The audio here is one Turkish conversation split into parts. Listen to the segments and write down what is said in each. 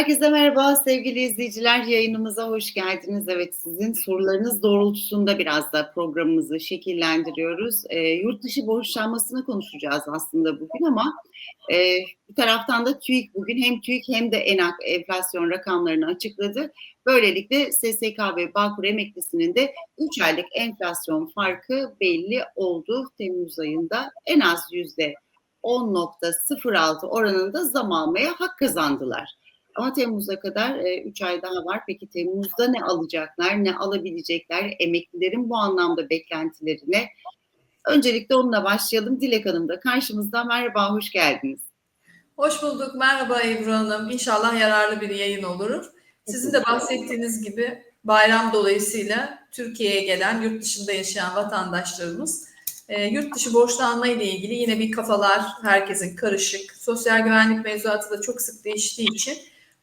Herkese merhaba sevgili izleyiciler. Yayınımıza hoş geldiniz. Evet sizin sorularınız doğrultusunda biraz da programımızı şekillendiriyoruz. E, yurt dışı borçlanmasını konuşacağız aslında bugün ama e, bir taraftan da TÜİK bugün hem TÜİK hem de ENAK enflasyon rakamlarını açıkladı. Böylelikle SSK ve Bağkur emeklisinin de 3 aylık enflasyon farkı belli oldu. Temmuz ayında en az yüzde 10.06 oranında zam almaya hak kazandılar. Ama Temmuz'a kadar 3 e, ay daha var. Peki Temmuz'da ne alacaklar, ne alabilecekler? Emeklilerin bu anlamda beklentilerine. Öncelikle onunla başlayalım. Dilek Hanım da karşımızda. Merhaba, hoş geldiniz. Hoş bulduk. Merhaba Ebru Hanım. İnşallah yararlı bir yayın olur. Sizin de bahsettiğiniz gibi bayram dolayısıyla Türkiye'ye gelen, yurt dışında yaşayan vatandaşlarımız e, yurt dışı borçlanma ile ilgili yine bir kafalar herkesin karışık. Sosyal güvenlik mevzuatı da çok sık değiştiği için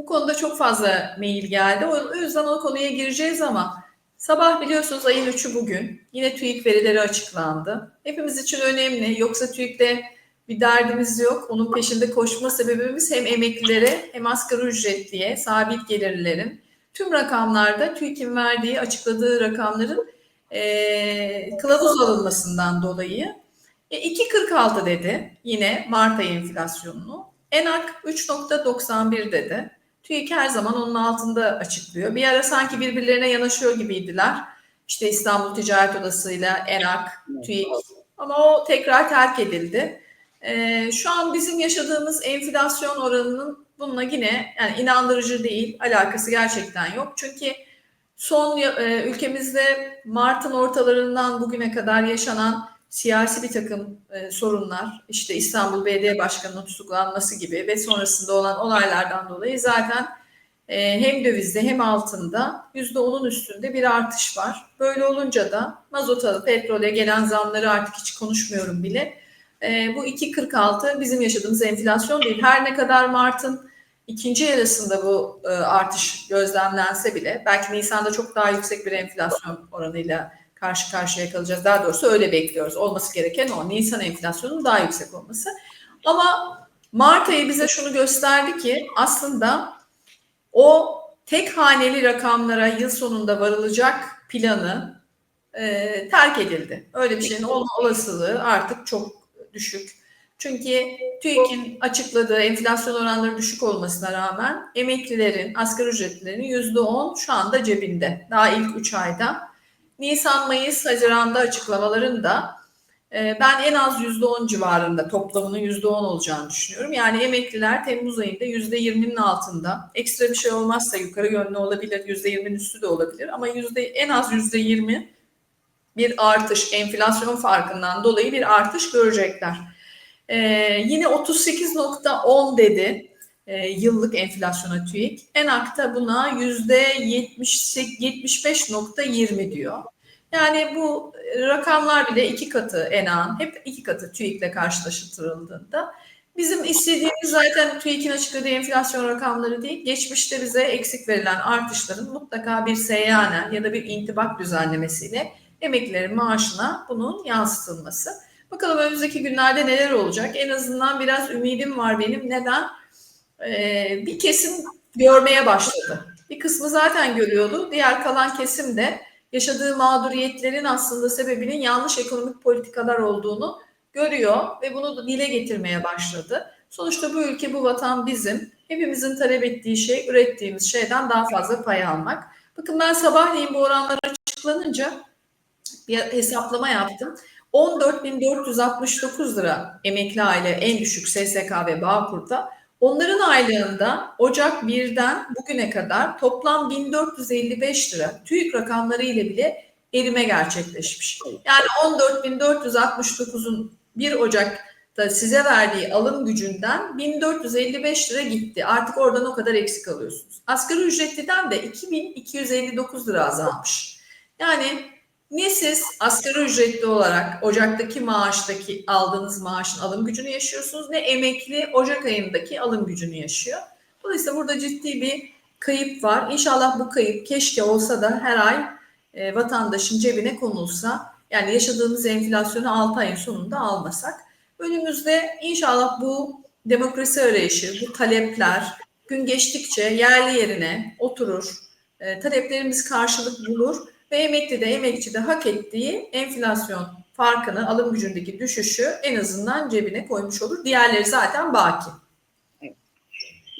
bu konuda çok fazla mail geldi. O yüzden o konuya gireceğiz ama sabah biliyorsunuz ayın 3'ü bugün. Yine TÜİK verileri açıklandı. Hepimiz için önemli. Yoksa TÜİK'te bir derdimiz yok. Onun peşinde koşma sebebimiz hem emeklilere hem asgari ücretliye, sabit gelirlerin tüm rakamlarda TÜİK'in verdiği, açıkladığı rakamların e, kılavuz alınmasından dolayı. E, 2.46 dedi yine Mart ayı enflasyonunu. ENAK 3.91 dedi. TÜİK her zaman onun altında açıklıyor. Bir ara sanki birbirlerine yanaşıyor gibiydiler. İşte İstanbul Ticaret Odası ile ENAK, TÜİK ama o tekrar terk edildi. Ee, şu an bizim yaşadığımız enflasyon oranının bununla yine yani inandırıcı değil, alakası gerçekten yok. Çünkü son e, ülkemizde Mart'ın ortalarından bugüne kadar yaşanan siyasi bir takım e, sorunlar, işte İstanbul Belediye Başkanı'nın tutuklanması gibi ve sonrasında olan olaylardan dolayı zaten e, hem dövizde hem altında yüzde onun üstünde bir artış var. Böyle olunca da mazota, petrole gelen zamları artık hiç konuşmuyorum bile. E, bu 2.46 bizim yaşadığımız enflasyon değil. Her ne kadar Mart'ın ikinci yarısında bu e, artış gözlemlense bile belki Nisan'da çok daha yüksek bir enflasyon oranıyla karşı karşıya kalacağız. Daha doğrusu öyle bekliyoruz. Olması gereken o. Nisan enflasyonunun daha yüksek olması. Ama Mart ayı bize şunu gösterdi ki aslında o tek haneli rakamlara yıl sonunda varılacak planı e, terk edildi. Öyle bir şeyin olma olasılığı artık çok düşük. Çünkü TÜİK'in açıkladığı enflasyon oranları düşük olmasına rağmen emeklilerin, asgari ücretlilerin yüzde on şu anda cebinde. Daha ilk üç ayda. Nisan, Mayıs, Haziran'da açıklamalarında e, ben en az yüzde on civarında toplamının yüzde on olacağını düşünüyorum. Yani emekliler Temmuz ayında yüzde yirminin altında. Ekstra bir şey olmazsa yukarı yönlü olabilir, yüzde yirminin üstü de olabilir. Ama yüzde en az yüzde yirmi bir artış, enflasyon farkından dolayı bir artış görecekler. Ee, yine 38.10 dedi e, yıllık enflasyona TÜİK. Enakta buna yüzde 75.20 diyor. Yani bu rakamlar bile iki katı Enan, hep iki katı TÜİK'le karşılaştırıldığında. Bizim istediğimiz zaten TÜİK'in açıkladığı enflasyon rakamları değil, geçmişte bize eksik verilen artışların mutlaka bir seyyanen ya da bir intibak düzenlemesiyle emeklilerin maaşına bunun yansıtılması. Bakalım önümüzdeki günlerde neler olacak? En azından biraz ümidim var benim. Neden? Ee, bir kesim görmeye başladı. Bir kısmı zaten görüyordu. Diğer kalan kesim de yaşadığı mağduriyetlerin aslında sebebinin yanlış ekonomik politikalar olduğunu görüyor ve bunu da dile getirmeye başladı. Sonuçta bu ülke, bu vatan bizim. Hepimizin talep ettiği şey, ürettiğimiz şeyden daha fazla pay almak. Bakın ben sabahleyin bu oranlar açıklanınca bir hesaplama yaptım. 14.469 lira emekli aile en düşük SSK ve Bağkur'da. Onların aylığında Ocak 1'den bugüne kadar toplam 1455 lira TÜİK rakamları ile bile erime gerçekleşmiş. Yani 14.469'un 1 Ocak'ta size verdiği alım gücünden 1455 lira gitti. Artık oradan o kadar eksik alıyorsunuz. Asgari ücretliden de 2259 lira azalmış. Yani ne siz asgari ücretli olarak Ocak'taki maaştaki aldığınız maaşın alım gücünü yaşıyorsunuz ne emekli Ocak ayındaki alım gücünü yaşıyor. Dolayısıyla burada ciddi bir kayıp var. İnşallah bu kayıp keşke olsa da her ay e, vatandaşın cebine konulsa. Yani yaşadığımız enflasyonu 6 ayın sonunda almasak. Önümüzde inşallah bu demokrasi arayışı, bu talepler, gün geçtikçe yerli yerine oturur, e, taleplerimiz karşılık bulur ve emekli de emekçi de hak ettiği enflasyon farkını, alım gücündeki düşüşü en azından cebine koymuş olur. Diğerleri zaten baki.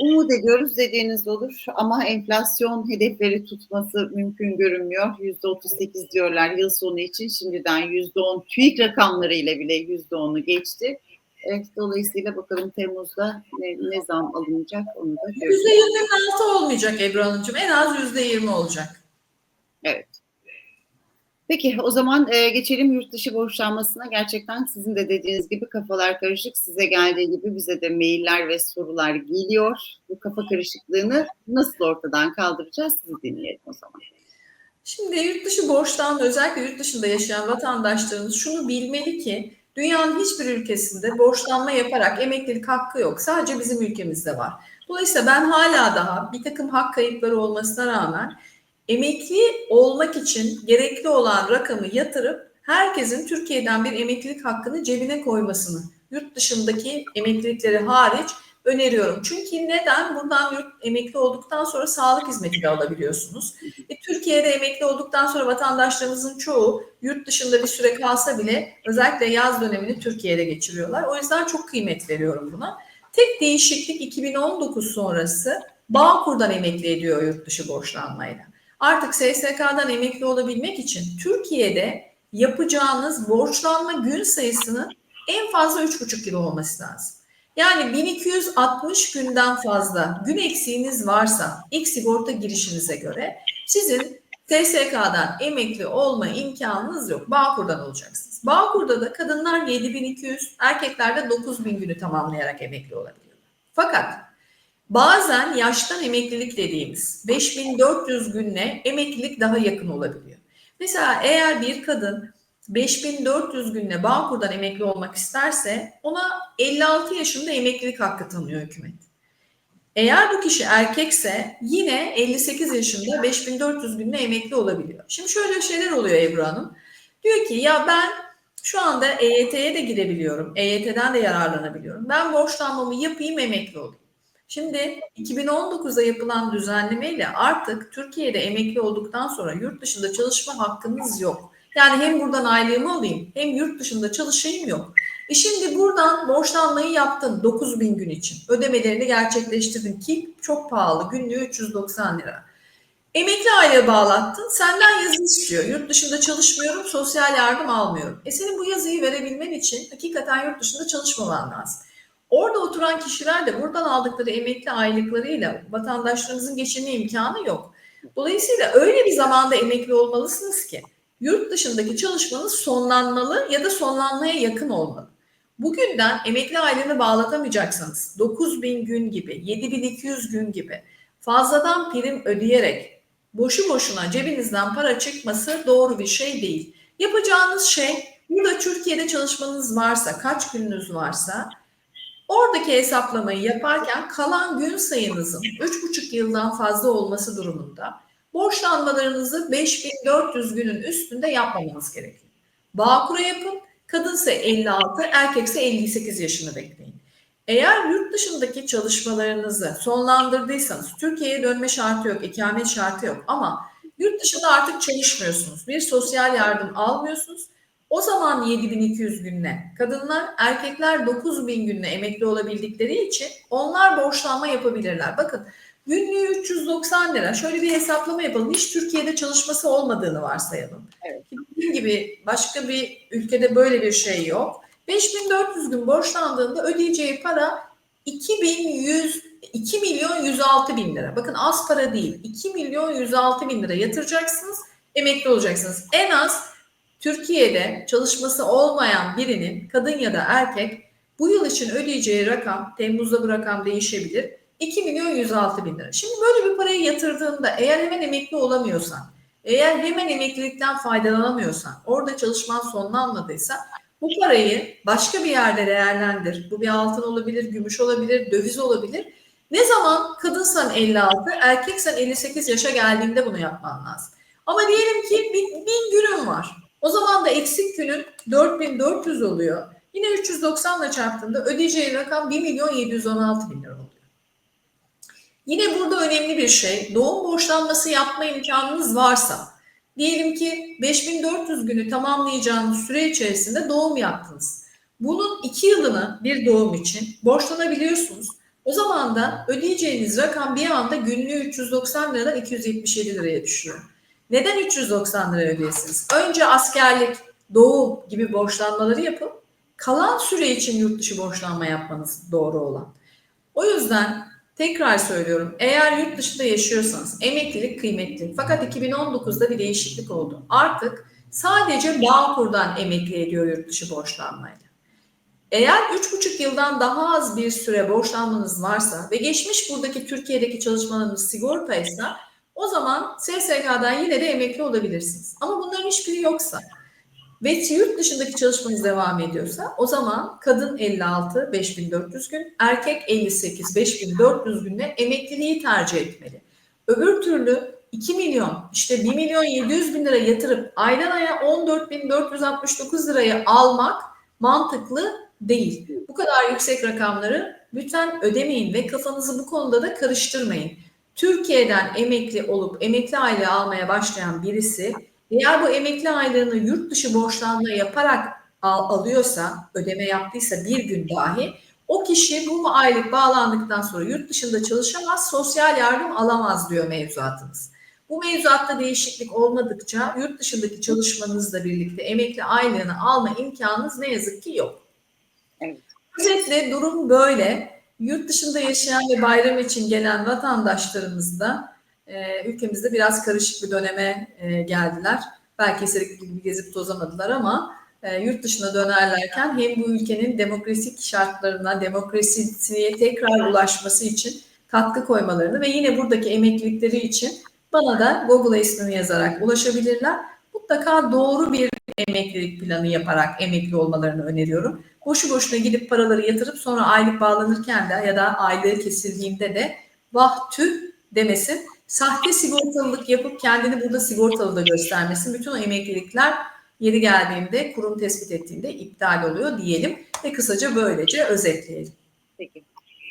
Umut ediyoruz dediğiniz olur ama enflasyon hedefleri tutması mümkün görünmüyor. Yüzde 38 diyorlar yıl sonu için şimdiden yüzde 10 TÜİK rakamlarıyla bile yüzde 10'u geçti. Evet, dolayısıyla bakalım Temmuz'da ne, ne zam alınacak onu da göreceğiz. %20'nin altı olmayacak Ebru Hanımcığım. En az %20 olacak. Peki o zaman e, geçelim yurt dışı borçlanmasına. Gerçekten sizin de dediğiniz gibi kafalar karışık. Size geldiği gibi bize de mailler ve sorular geliyor. Bu kafa karışıklığını nasıl ortadan kaldıracağız sizi dinleyelim o zaman. Şimdi yurt dışı borçlanma özellikle yurt dışında yaşayan vatandaşlarımız şunu bilmeli ki dünyanın hiçbir ülkesinde borçlanma yaparak emeklilik hakkı yok. Sadece bizim ülkemizde var. Dolayısıyla ben hala daha bir takım hak kayıpları olmasına rağmen emekli olmak için gerekli olan rakamı yatırıp herkesin Türkiye'den bir emeklilik hakkını cebine koymasını, yurt dışındaki emeklilikleri hariç öneriyorum. Çünkü neden? Buradan emekli olduktan sonra sağlık hizmeti de alabiliyorsunuz. E, Türkiye'de emekli olduktan sonra vatandaşlarımızın çoğu yurt dışında bir süre kalsa bile özellikle yaz dönemini Türkiye'de geçiriyorlar. O yüzden çok kıymet veriyorum buna. Tek değişiklik 2019 sonrası Bağkur'dan emekli ediyor yurt dışı borçlanmayla. Artık SSK'dan emekli olabilmek için Türkiye'de yapacağınız borçlanma gün sayısının en fazla 3,5 yıl olması lazım. Yani 1260 günden fazla gün eksiğiniz varsa ilk sigorta girişinize göre sizin TSK'dan emekli olma imkanınız yok. Bağkur'dan olacaksınız. Bağkur'da da kadınlar 7200, erkekler de 9000 günü tamamlayarak emekli olabiliyorlar. Fakat bazen yaştan emeklilik dediğimiz 5400 günle emeklilik daha yakın olabiliyor. Mesela eğer bir kadın 5400 günle Bağkur'dan emekli olmak isterse ona 56 yaşında emeklilik hakkı tanıyor hükümet. Eğer bu kişi erkekse yine 58 yaşında 5400 günle emekli olabiliyor. Şimdi şöyle şeyler oluyor Ebru Hanım. Diyor ki ya ben şu anda EYT'ye de girebiliyorum. EYT'den de yararlanabiliyorum. Ben borçlanmamı yapayım emekli olayım. Şimdi 2019'da yapılan düzenlemeyle artık Türkiye'de emekli olduktan sonra yurt dışında çalışma hakkınız yok. Yani hem buradan aylığımı alayım hem yurt dışında çalışayım yok. E şimdi buradan borçlanmayı yaptın 9 bin gün için. Ödemelerini gerçekleştirdin ki çok pahalı. Günlüğü 390 lira. Emekli aile bağlattın. Senden yazı istiyor. Yurt dışında çalışmıyorum, sosyal yardım almıyorum. E senin bu yazıyı verebilmen için hakikaten yurt dışında çalışmaman lazım. Orada oturan kişiler de buradan aldıkları emekli aylıklarıyla vatandaşlarımızın geçinme imkanı yok. Dolayısıyla öyle bir zamanda emekli olmalısınız ki yurt dışındaki çalışmanız sonlanmalı ya da sonlanmaya yakın olmalı. Bugünden emekli aylığını bağlatamayacaksanız 9000 gün gibi, 7200 gün gibi fazladan prim ödeyerek boşu boşuna cebinizden para çıkması doğru bir şey değil. Yapacağınız şey burada Türkiye'de çalışmanız varsa, kaç gününüz varsa oradaki hesaplamayı yaparken kalan gün sayınızın 3,5 yıldan fazla olması durumunda borçlanmalarınızı 5400 günün üstünde yapmamanız gerekiyor. Bağkur'a yapın. Kadınsa 56, erkekse 58 yaşını bekleyin. Eğer yurt dışındaki çalışmalarınızı sonlandırdıysanız, Türkiye'ye dönme şartı yok, ikamet şartı yok ama yurt dışında artık çalışmıyorsunuz, bir sosyal yardım almıyorsunuz. O zaman 7200 günle kadınlar, erkekler 9000 günle emekli olabildikleri için onlar borçlanma yapabilirler. Bakın Günlüğü 390 lira. Şöyle bir hesaplama yapalım. Hiç Türkiye'de çalışması olmadığını varsayalım. Evet. Dediğim gibi başka bir ülkede böyle bir şey yok. 5400 gün borçlandığında ödeyeceği para 2100 2 milyon 106 bin lira. Bakın az para değil. 2 milyon 106 bin lira yatıracaksınız. Emekli olacaksınız. En az Türkiye'de çalışması olmayan birinin kadın ya da erkek bu yıl için ödeyeceği rakam Temmuz'da bu rakam değişebilir 2 milyon 106 bin lira. Şimdi böyle bir parayı yatırdığında eğer hemen emekli olamıyorsan, eğer hemen emeklilikten faydalanamıyorsan, orada çalışman sonlanmadıysa bu parayı başka bir yerde değerlendir. Bu bir altın olabilir, gümüş olabilir, döviz olabilir. Ne zaman kadınsan 56, erkeksen 58 yaşa geldiğinde bunu yapman lazım. Ama diyelim ki bin, bin günün var. O zaman da eksik günün 4400 oluyor. Yine 390 ile çarptığında ödeyeceği rakam 1 milyon 716 bin oluyor. Yine burada önemli bir şey, doğum borçlanması yapma imkanınız varsa, diyelim ki 5400 günü tamamlayacağınız süre içerisinde doğum yaptınız. Bunun iki yılını bir doğum için borçlanabiliyorsunuz. O zaman da ödeyeceğiniz rakam bir anda günlüğü 390 liradan 277 liraya düşüyor. Neden 390 lira ödeyesiniz? Önce askerlik, doğum gibi borçlanmaları yapın. Kalan süre için yurt dışı borçlanma yapmanız doğru olan. O yüzden tekrar söylüyorum. Eğer yurt dışında yaşıyorsanız emeklilik kıymetli. Fakat 2019'da bir değişiklik oldu. Artık sadece Bağkur'dan emekli ediyor yurt dışı borçlanmayla. Eğer 3,5 yıldan daha az bir süre borçlanmanız varsa ve geçmiş buradaki Türkiye'deki çalışmalarınız sigortaysa o zaman SSK'dan yine de emekli olabilirsiniz. Ama bunların hiçbiri yoksa ve yurt dışındaki çalışmanız devam ediyorsa o zaman kadın 56 5400 gün, erkek 58 5400 günle emekliliği tercih etmeli. Öbür türlü 2 milyon işte 1 milyon 700 bin lira yatırıp aydan aya 14.469 lirayı almak mantıklı değil. Bu kadar yüksek rakamları lütfen ödemeyin ve kafanızı bu konuda da karıştırmayın. Türkiye'den emekli olup emekli aylığı almaya başlayan birisi eğer bu emekli aylığını yurt dışı borçlanma yaparak al, alıyorsa, ödeme yaptıysa bir gün dahi o kişi bu aylık bağlandıktan sonra yurt dışında çalışamaz, sosyal yardım alamaz diyor mevzuatımız. Bu mevzuatta değişiklik olmadıkça yurt dışındaki çalışmanızla birlikte emekli aylığını alma imkanınız ne yazık ki yok. Evet. Özetle durum böyle. Yurt dışında yaşayan ve bayram için gelen vatandaşlarımız da e, ülkemizde biraz karışık bir döneme e, geldiler. Belki istedikleri gibi gezip tozamadılar ama e, yurt dışına dönerlerken hem bu ülkenin demokratik şartlarına, demokrasiye tekrar ulaşması için katkı koymalarını ve yine buradaki emeklilikleri için bana da Google'a ismini yazarak ulaşabilirler. Mutlaka doğru bir emeklilik planı yaparak emekli olmalarını öneriyorum. Boşu boşuna gidip paraları yatırıp sonra aylık bağlanırken de ya da aylığı kesildiğinde de vah tüh demesin. Sahte sigortalılık yapıp kendini burada sigortalı da göstermesin. Bütün o emeklilikler yeri geldiğinde kurum tespit ettiğinde iptal oluyor diyelim ve kısaca böylece özetleyelim. Peki.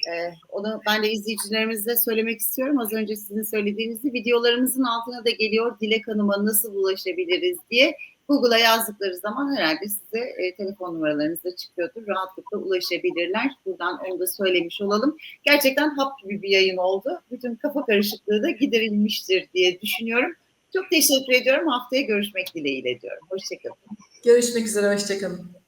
Ee, onu ben de izleyicilerimize söylemek istiyorum. Az önce sizin söylediğinizi videolarımızın altına da geliyor. Dilek Hanım'a nasıl ulaşabiliriz diye. Google'a yazdıkları zaman herhalde size e, telefon numaralarınız da çıkıyordur. Rahatlıkla ulaşabilirler. Buradan onu da söylemiş olalım. Gerçekten hap gibi bir yayın oldu. Bütün kafa karışıklığı da giderilmiştir diye düşünüyorum. Çok teşekkür ediyorum. Haftaya görüşmek dileğiyle diyorum. Hoşçakalın. Görüşmek üzere, hoşçakalın.